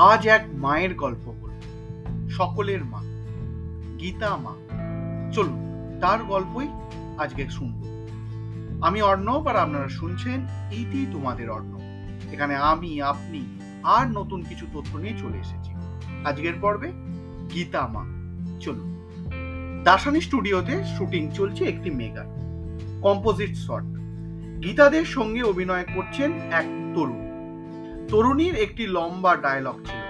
আজ এক মায়ের গল্প বলব। সকলের মা, গীতা মা। চলুন, তার গল্পই আজকে শুনব। আমি অর্ণব আর আপনারা শুনছেন এইটি তোমাদের অর্ণব। এখানে আমি, আপনি আর নতুন কিছু তথ্য নিয়ে চলে এসেছি। আজকের পর্বে গীতা মা। চলুন। দাসানি স্টুডিওতে শুটিং চলছে একটি মেগা। Composite shot. গীতাদের সঙ্গে অভিনয় করছেন এক তরুণ। তরুণীর একটি লম্বা ডায়লগ ছিল।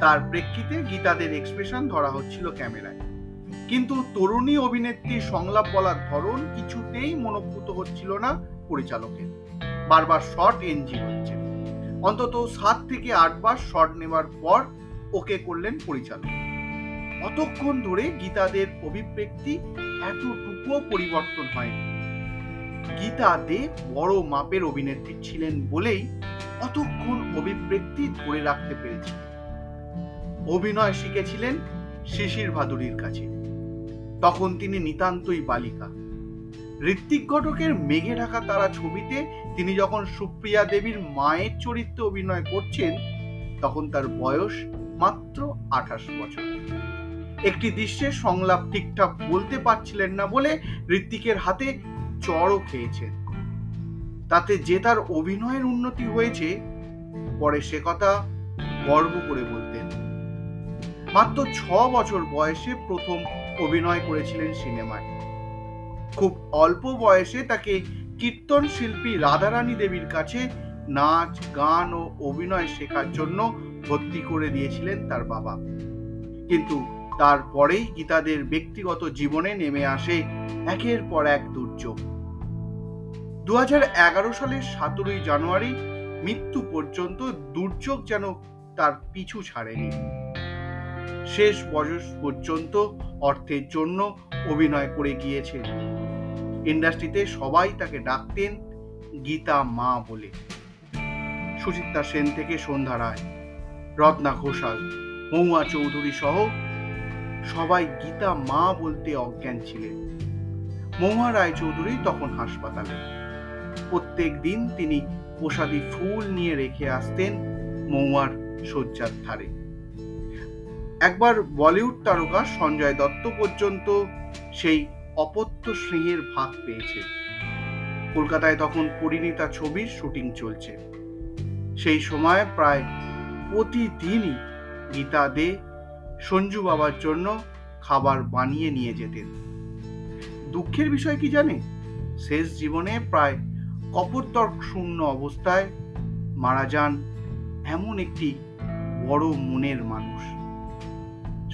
তার প্রেক্ষিতে গীতাদের এক্সপ্রেশন ধরা হচ্ছিল ক্যামেরায়। কিন্তু তরুণী অভিনেত্রীর সংলাপ বলার ধরন কিছুতেই মনোভূত হচ্ছিল না পরিচালকের। বারবার শর্ট এনজি হচ্ছে। অন্তত সাত থেকে আটবার শর্ট নেওয়ার পর ওকে করলেন পরিচালক। অতক্ষণ ধরে গীতাদের অভিব্যক্তি এতটুকুও পরিবর্তন হয়নি। গীতা দে বড় মাপের অভিনেত্রী ছিলেন বলেই অতক্ষণ অভিব্যক্তি ধরে রাখতে পেরেছি অভিনয় শিখেছিলেন শিশির ভাদুরীর কাছে। তখন তিনি নিতান্তই বালিকা। ঋত্বিক ঘটকের মেঘে ঢাকা তারা ছবিতে তিনি যখন সুপ্রিয়া দেবীর মায়ের চরিত্রে অভিনয় করছেন, তখন তার বয়স মাত্র আঠাশ বছর। একটি দৃশ্যের সংলাপ ঠিকঠাক বলতে পারছিলেন না বলে ঋত্বিকের হাতে চড়ও খেয়েছেন। তাতে যে তার অভিনয়ের উন্নতি হয়েছে, পরে সে কথা গর্ব করে বলতেন। মাত্র ছ বছর বয়সে প্রথম অভিনয় করেছিলেন সিনেমায়। খুব অল্প বয়সে তাকে কীর্তন শিল্পী রাধারানী দেবীর কাছে নাচ, গান ও অভিনয় শেখার জন্য ভর্তি করে দিয়েছিলেন তার বাবা। কিন্তু তারপরেই গীতাদের ব্যক্তিগত জীবনে নেমে আসে একের পর এক দুর্যোগ। দু হাজার এগারো সালের সতেরোই জানুয়ারি মৃত্যু পর্যন্ত দুর্যোগ যেন তার পিছু ছাড়েনি। শেষ বয়স পর্যন্ত অর্থের জন্য অভিনয় করে গিয়েছেন ইন্ডাস্ট্রিতে সবাই তাকে ডাকতেন গীতা মা বলে। সুচিত্রা সেন থেকে সন্ধ্যা রায়, রত্না ঘোষাল মৌয়া চৌধুরী সহ সবাই গীতা মা বলতে অজ্ঞান ছিলেন। মৌয়া রায় চৌধুরী তখন হাসপাতালে। প্রত্যেক দিন তিনি প্রসাদী ফুল নিয়ে রেখে আসতেন মৌয়ার শয্যার ধারে। একবার বলিউড তারকা সঞ্জয় দত্ত পর্যন্ত সেই অপত্য স্নেহের ভাগ পেয়েছে। কলকাতায় তখন পরিণীতা ছবির শুটিং চলছে। সেই সময় প্রায় প্রতিদিনই গীতা দে সঞ্জু বাবার জন্য খাবার বানিয়ে নিয়ে যেতেন। দুঃখের বিষয় কি জানে? শেষ জীবনে প্রায় কপরতর্ক শূন্য অবস্থায় মারা যান এমন একটি বড় মনের মানুষ।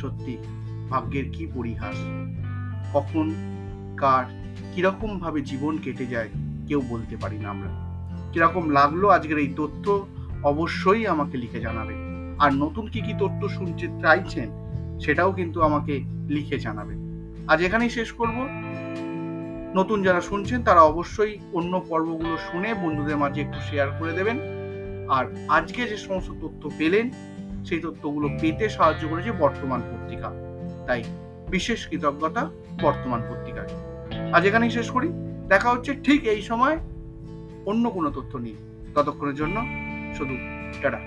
সত্যি, ভাগ্যের কি পরিহাস? কখন, কার, কীরকম ভাবে জীবন কেটে যায় কেউ বলতে পারি না আমরা। কীরকম লাগল আজকের এই তথ্য অবশ্যই আমাকে লিখে জানাবেন। আর নতুন কি কি তথ্য শুনতে চাইছেন, সেটাও কিন্তু আমাকে লিখে জানাবেন। আজ এখানেই শেষ করব। নতুন যারা শুনছেন, তারা অবশ্যই অন্য পর্বগুলো শুনে বন্ধুদের মাঝে একটু শেয়ার করে দেবেন। আর আজকে যে সমস্ত তথ্য পেলেন, সেই তথ্যগুলো পেতে সাহায্য করেছে বর্তমান পত্রিকা। তাই বিশেষ কৃতজ্ঞতা বর্তমান পত্রিকায় আজ এখানেই শেষ করি। দেখা হচ্ছে ঠিক এই সময় অন্য কোনো তথ্য নিয়ে। ততক্ষণের জন্য শুধু টাটা।